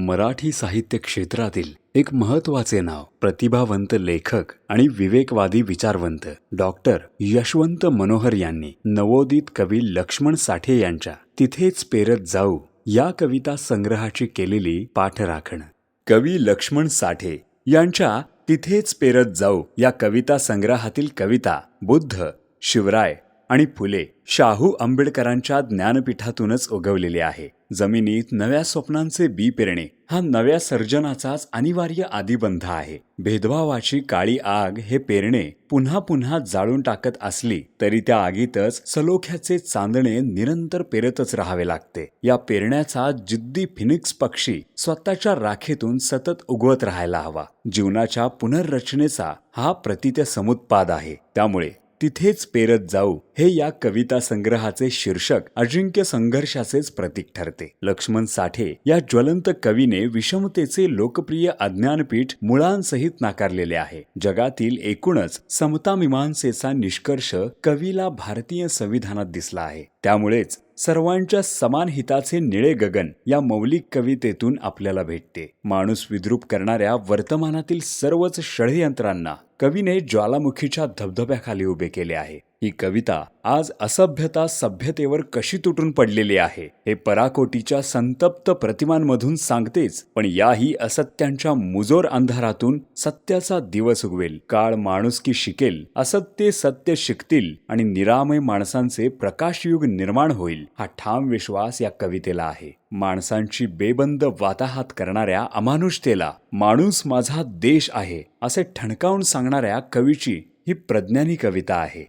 मराठी साहित्य क्षेत्रातील एक महत्त्वाचे नाव प्रतिभावंत लेखक आणि विवेकवादी विचारवंत डॉक्टर यशवंत मनोहर यांनी नवोदित कवी लक्ष्मण साठे यांच्या तिथेच पेरत जाऊ या कविता संग्रहाची केलेली पाठराखण. कवी लक्ष्मण साठे यांच्या तिथेच पेरत जाऊ या कविता संग्रहातील कविता बुद्ध शिवराय आणि फुले शाहू आंबेडकरांच्या ज्ञानपीठातूनच उगवलेले आहे. जमिनीत नव्या स्वप्नांचे बी पेरणे हा नव्या सर्जनाचाच अनिवार्य आदिबंध आहे. भेदभावाची काळी आग हे पेरणे पुन्हा पुन्हा जाळून टाकत असली तरी त्या आगीतच सलोख्याचे चांदणे निरंतर पेरतच राहावे लागते. या पेरण्याचा जिद्दी फिनिक्स पक्षी स्वतःच्या राखेतून सतत उगवत राहायला हवा. जीवनाच्या पुनर्रचनेचा हा प्रतित्य समुत्पाद आहे. त्यामुळे तिथेच पेरत जाऊ हे या कविता संग्रहाचे शीर्षक अजिंक्य संघर्षाचेच प्रतीक ठरते. लक्ष्मण साठे या ज्वलंत कवीने विषमतेचे लोकप्रिय अज्ञानपीठ मुळांसहित नाकारलेले आहे. जगातील एकूणच समता मीमांसेचा निष्कर्ष कवीला भारतीय संविधानात दिसला आहे. त्यामुळेच सर्वांच्या समान हिताचे निळे गगन या मौलिक कवितेतून आपल्याला भेटते. माणूस विद्रूप करणाऱ्या वर्तमानातील सर्वच षडयंत्रांना कवीने ज्वालामुखीच्या धबधब्याखाली उभे केले आहे. ही कविता आज असभ्यता सभ्यतेवर कशी तुटून पडलेली आहे हे पराकोटीच्या संतप्त प्रतिमांमधून सांगतेच पण याही असत्यांच्या मुजोर अंधारातून सत्याचा दिवस उगवेल काळ माणुसकी शिकेल असत्य सत्य शिकतील आणि निरामय माणसांचे प्रकाशयुग निर्माण होईल हा ठाम विश्वास या कवितेला आहे. माणसांची बेबंद वाताहात करणाऱ्या अमानुषतेला माणूस माझा देश आहे असे ठणकावून सांगणाऱ्या कवीची ही प्रज्ञानी कविता आहे.